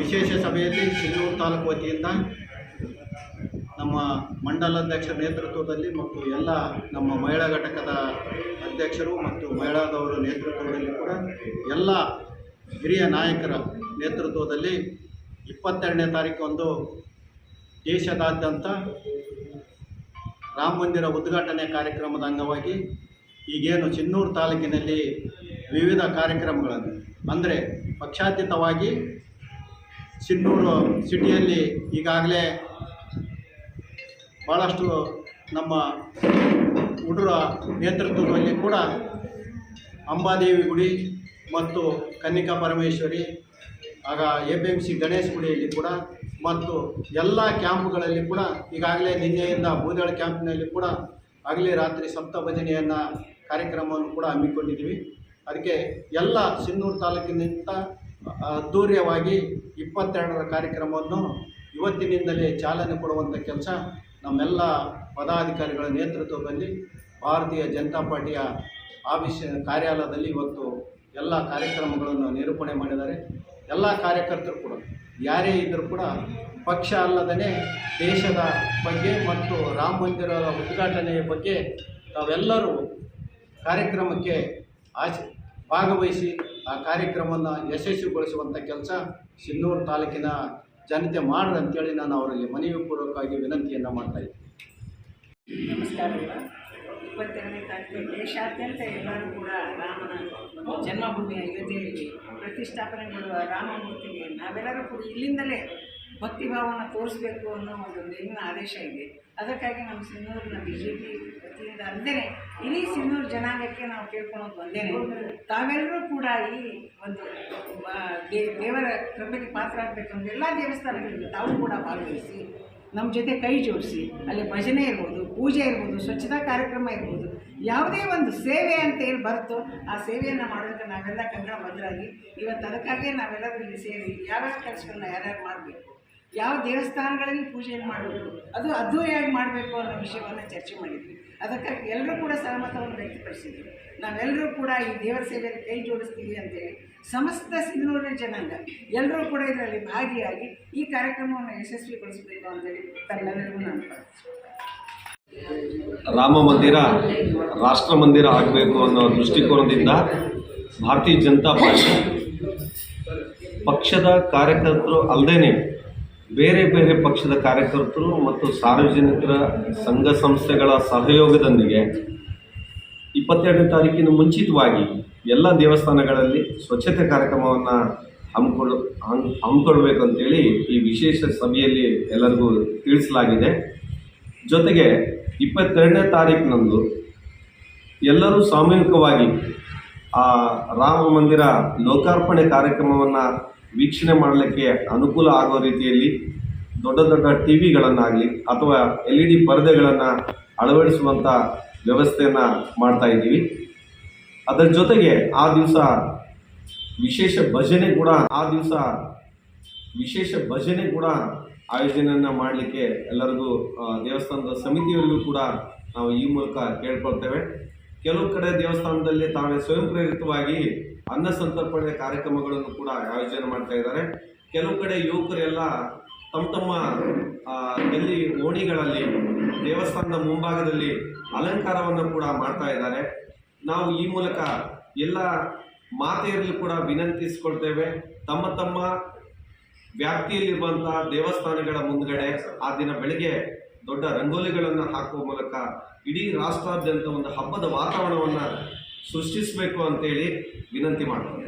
ವಿಶೇಷ ಸಭೆಯಲ್ಲಿ ಸಿನ್ನೂರು ತಾಲೂಕು ವತಿಯಿಂದ ನಮ್ಮ ಮಂಡಲಾಧ್ಯಕ್ಷರ ನೇತೃತ್ವದಲ್ಲಿ ಮತ್ತು ಎಲ್ಲ ನಮ್ಮ ಮಹಿಳಾ ಘಟಕದ ಅಧ್ಯಕ್ಷರು ಮತ್ತು ಮಹಿಳಾದವರ ನೇತೃತ್ವದಲ್ಲಿ ಕೂಡ ಎಲ್ಲ ಹಿರಿಯ ನಾಯಕರ ನೇತೃತ್ವದಲ್ಲಿ ಇಪ್ಪತ್ತೆರಡನೇ ತಾರೀಕೊಂದು ದೇಶದಾದ್ಯಂತ ರಾಮ ಮಂದಿರ ಉದ್ಘಾಟನೆ ಕಾರ್ಯಕ್ರಮದ ಅಂಗವಾಗಿ ಈಗೇನು ಚಿನ್ನೂರು ತಾಲೂಕಿನಲ್ಲಿ ವಿವಿಧ ಕಾರ್ಯಕ್ರಮಗಳನ್ನು, ಅಂದರೆ ಪಕ್ಷಾತೀತವಾಗಿ ಸಿನ್ನೂರು ಸಿಟಿಯಲ್ಲಿ ಈಗಾಗಲೇ ಭಾಳಷ್ಟು ನಮ್ಮ ಹುಡುಗರ ನೇತೃತ್ವದಲ್ಲಿ ಕೂಡ ಅಂಬಾದೇವಿ ಗುಡಿ ಮತ್ತು ಕನ್ನಿಕಾ ಪರಮೇಶ್ವರಿ, ಆಗ A P M C Ganesh ಗುಡಿಯಲ್ಲಿ ಕೂಡ ಮತ್ತು ಎಲ್ಲ ಕ್ಯಾಂಪ್ಗಳಲ್ಲಿ ಕೂಡ ಈಗಾಗಲೇ ನಿನ್ನೆಯಿಂದ ಬೂದಾಳ ಕ್ಯಾಂಪ್ನಲ್ಲಿ ಕೂಡ ಆಗಲೇ ರಾತ್ರಿ ಸಪ್ತ ಭಜನೆಯನ್ನು ಕಾರ್ಯಕ್ರಮವನ್ನು ಕೂಡ ಹಮ್ಮಿಕೊಂಡಿದ್ದೀವಿ. ಅದಕ್ಕೆ ಎಲ್ಲ ಸಿನ್ನೂರು ತಾಲೂಕಿನಿಂದ ಅದ್ಧೂರ್ಯವಾಗಿ ಇಪ್ಪತ್ತೆರಡರ ಕಾರ್ಯಕ್ರಮವನ್ನು ಇವತ್ತಿನಿಂದಲೇ ಚಾಲನೆ ಕೊಡುವಂಥ ಕೆಲಸ ನಮ್ಮೆಲ್ಲ ಪದಾಧಿಕಾರಿಗಳ ನೇತೃತ್ವದಲ್ಲಿ ಭಾರತೀಯ ಜನತಾ ಪಾರ್ಟಿಯ ಆಫೀಸ್ ಕಾರ್ಯಾಲಯದಲ್ಲಿ ಇವತ್ತು ಎಲ್ಲ ಕಾರ್ಯಕ್ರಮಗಳನ್ನು ನಿರೂಪಣೆ ಮಾಡಿದ್ದಾರೆ. ಎಲ್ಲ ಕಾರ್ಯಕರ್ತರು ಕೂಡ, ಯಾರೇ ಇದ್ದರೂ ಕೂಡ ಪಕ್ಷ ಅಲ್ಲದೇ ದೇಶದ ಬಗ್ಗೆ ಮತ್ತು ರಾಮ ಮಂದಿರದ ಉದ್ಘಾಟನೆಯ ಬಗ್ಗೆ ತಾವೆಲ್ಲರೂ ಕಾರ್ಯಕ್ರಮಕ್ಕೆ ಆಚೆ ಭಾಗವಹಿಸಿ ಆ ಕಾರ್ಯಕ್ರಮವನ್ನು ಯಶಸ್ವಿಗೊಳಿಸುವಂಥ ಕೆಲಸ ಸಿನ್ನೂರು ತಾಲೂಕಿನ ಜನತೆ ಮಾಡ್ರಿ ಅಂತೇಳಿ ನಾನು ಅವರಿಗೆ ಮನವಿ ಪೂರ್ವಕವಾಗಿ ವಿನಂತಿಯನ್ನು ಮಾಡ್ತಾ ಇದ್ದೀನಿ. ನಮಸ್ಕಾರ ಇಪ್ಪತ್ತೆರಡನೇ ತಾರೀಕು ದೇಶಾದ್ಯಂತ ಎಲ್ಲರೂ ಕೂಡ ರಾಮನ ಜನ್ಮಭೂಮಿಯ ಅಯೋಧ್ಯೆಯಲ್ಲಿ ಪ್ರತಿಷ್ಠಾಪನೆಗೊಳ್ಳುವ ರಾಮಮೂರ್ತಿಗೆ ನಾವೆಲ್ಲರೂ ಕೂಡ ಇಲ್ಲಿಂದಲೇ ಭಕ್ತಿಭಾವನ ತೋರಿಸಬೇಕು ಅನ್ನೋ ಒಂದು ಮೇಲಿನ ಆದೇಶ ಇದೆ. ಅದಕ್ಕಾಗಿ ನಮ್ಮ ಸಿನ್ನೂರಿನ ಬಿ ಜೆ ಪಿ ಅಲ್ಲದೆ ಇಡೀ ಸಿನ್ನೂರು ಜನಾಂಗಕ್ಕೆ ನಾವು ಕೇಳ್ಕೊಳೋದು ಒಂದೇನೆ ತಾವೆಲ್ಲರೂ ಕೂಡ ಈ ಒಂದು ದೇವರ ಕೃಪೆಗೆ ಪಾತ್ರ ಆಗಬೇಕಂದ್ರೆ ಎಲ್ಲ ದೇವಸ್ಥಾನಗಳಿಗೆ ತಾವು ಕೂಡ ಭಾಗವಹಿಸಿ ನಮ್ಮ ಜೊತೆ ಕೈ ಜೋಡಿಸಿ, ಅಲ್ಲಿ ಭಜನೆ ಇರ್ಬೋದು, ಪೂಜೆ ಇರ್ಬೋದು, ಸ್ವಚ್ಛತಾ ಕಾರ್ಯಕ್ರಮ ಇರ್ಬೋದು, ಯಾವುದೇ ಒಂದು ಸೇವೆ ಅಂತ ಏನು ಬರುತ್ತೋ ಆ ಸೇವೆಯನ್ನು ಮಾಡೋದಕ್ಕೆ ನಾವೆಲ್ಲ ಕನ್ನಡ ಬದ್ಧರಾಗಿ ಇವತ್ತು ಅದಕ್ಕಾಗಿಯೇ ನಾವೆಲ್ಲರೂ ಇಲ್ಲಿ ಸೇರಿ, ಯಾವ್ಯಾವ ಕೆಲಸಗಳನ್ನ ಯಾರ್ಯಾರು ಮಾಡಬೇಕು ಯಾವ ದೇವಸ್ಥಾನಗಳಲ್ಲಿ ಪೂಜೆಯನ್ನು ಮಾಡಬೇಕು? ಅದು ಅದ್ದೂರಿಯಾಗಿ ಮಾಡಬೇಕು ಅನ್ನೋ ವಿಷಯವನ್ನು ಚರ್ಚೆ ಮಾಡಿದ್ವಿ. ಅದಕ್ಕಾಗಿ ಎಲ್ಲರೂ ಕೂಡ ಸಹಮತವನ್ನು ವ್ಯಕ್ತಪಡಿಸಿದ್ವಿ. ನಾವೆಲ್ಲರೂ ಕೂಡ ಈ ದೇವರ ಸೇವೆಯಲ್ಲಿ ಕೈ ಜೋಡಿಸ್ತೀವಿ ಅಂತೇಳಿ ಸಮಸ್ತ ಸಿಂಧನೂರಿನ ಜನಾಂಗ ಎಲ್ಲರೂ ಕೂಡ ಇದರಲ್ಲಿ ಭಾಗಿಯಾಗಿ ಈ ಕಾರ್ಯಕ್ರಮವನ್ನು ಯಶಸ್ವಿಗೊಳಿಸಬೇಕು ಅಂತೇಳಿ ತಮ್ಮೆಲ್ಲರಿಗೂ ನಾನು. ರಾಮ ಮಂದಿರ, ರಾಷ್ಟ್ರ ಮಂದಿರ ಆಗಬೇಕು ಅನ್ನೋ ದೃಷ್ಟಿಕೋನದಿಂದ ಭಾರತೀಯ ಜನತಾ ಪಕ್ಷ ಪಕ್ಷದ ಕಾರ್ಯಕರ್ತರು ಅಲ್ಲದೇ ಬೇರೆ ಬೇರೆ ಪಕ್ಷದ ಕಾರ್ಯಕರ್ತರು ಮತ್ತು ಸಾರ್ವಜನಿಕರ ಸಂಘ ಸಂಸ್ಥೆಗಳ ಸಹಯೋಗದೊಂದಿಗೆ ಇಪ್ಪತ್ತೆರಡನೇ ತಾರೀಕಿನ ಮುಂಚಿತವಾಗಿ ಎಲ್ಲ ದೇವಸ್ಥಾನಗಳಲ್ಲಿ ಸ್ವಚ್ಛತೆ ಕಾರ್ಯಕ್ರಮವನ್ನು ಹಮ್ಮಿಕೊಳ್ಳ ಹಮ್ ಹಮ್ಮಿಕೊಳ್ಬೇಕು ಅಂತೇಳಿ ಈ ವಿಶೇಷ ಸಭೆಯಲ್ಲಿ ಎಲ್ಲರಿಗೂ ತಿಳಿಸಲಾಗಿದೆ. ಜೊತೆಗೆ ಇಪ್ಪತ್ತೆರಡನೇ ತಾರೀಕಿನಂದು ಎಲ್ಲರೂ ಸಾಮೂಹಿಕವಾಗಿ ಆ ರಾಮ ಮಂದಿರ ಲೋಕಾರ್ಪಣೆ ಕಾರ್ಯಕ್ರಮವನ್ನು ವೀಕ್ಷಣೆ ಮಾಡಲಿಕ್ಕೆ ಅನುಕೂಲ ಆಗೋ ರೀತಿಯಲ್ಲಿ ದೊಡ್ಡ ದೊಡ್ಡ ಟಿ ವಿಗಳನ್ನಾಗಲಿ ಅಥವಾ ಎಲ್ ಇ ಡಿ ಪರದೆಗಳನ್ನು ಅಳವಡಿಸುವಂಥ ವ್ಯವಸ್ಥೆಯನ್ನು ಮಾಡ್ತಾ ಇದ್ದೀವಿ. ಅದರ ಜೊತೆಗೆ ಆ ದಿವಸ ವಿಶೇಷ ಭಜನೆ ಕೂಡ ಆ ದಿವಸ ವಿಶೇಷ ಭಜನೆ ಕೂಡ ಆಯೋಜನೆಯನ್ನು ಮಾಡಲಿಕ್ಕೆ ಎಲ್ಲರಿಗೂ ದೇವಸ್ಥಾನದ ಸಮಿತಿಯವರಿಗೂ ಕೂಡ ನಾವು ಈ ಮೂಲಕ ಕೇಳ್ಕೊಳ್ತೇವೆ. ಕೆಲವು ಕಡೆ ದೇವಸ್ಥಾನದಲ್ಲಿ ತಾವೇ ಸ್ವಯಂ ಪ್ರೇರಿತವಾಗಿ ಅನ್ನ ಸಂತರ್ಪಣೆ ಕಾರ್ಯಕ್ರಮಗಳನ್ನು ಕೂಡ ಆಯೋಜನೆ ಮಾಡ್ತಾ ಇದ್ದಾರೆ. ಕೆಲವು ಕಡೆ ಯುವಕರೆಲ್ಲ ತಮ್ಮ ತಮ್ಮ ಎಲ್ಲಿ ಓಣಿಗಳಲ್ಲಿ, ದೇವಸ್ಥಾನದ ಮುಂಭಾಗದಲ್ಲಿ ಅಲಂಕಾರವನ್ನು ಕೂಡ ಮಾಡ್ತಾ ಇದ್ದಾರೆ. ನಾವು ಈ ಮೂಲಕ ಎಲ್ಲ ಮಾತೆಯರಲ್ಲಿ ಕೂಡ ವಿನಂತಿಸಿಕೊಳ್ತೇವೆ. ತಮ್ಮ ತಮ್ಮ ವ್ಯಾಪ್ತಿಯಲ್ಲಿರುವಂತಹ ದೇವಸ್ಥಾನಗಳ ಮುಂದ್ಗಡೆ ಆ ದಿನ ಬೆಳಿಗ್ಗೆ ದೊಡ್ಡ ರಂಗೋಲಿಗಳನ್ನು ಹಾಕುವ ಮೂಲಕ ಇಡೀ ರಾಷ್ಟ್ರಾದ್ಯಂತ ಒಂದು ಹಬ್ಬದ ವಾತಾವರಣವನ್ನು ಸೃಷ್ಟಿಸಬೇಕು ಅಂತೇಳಿ ವಿನಂತಿ ಮಾಡ್ತಾರೆ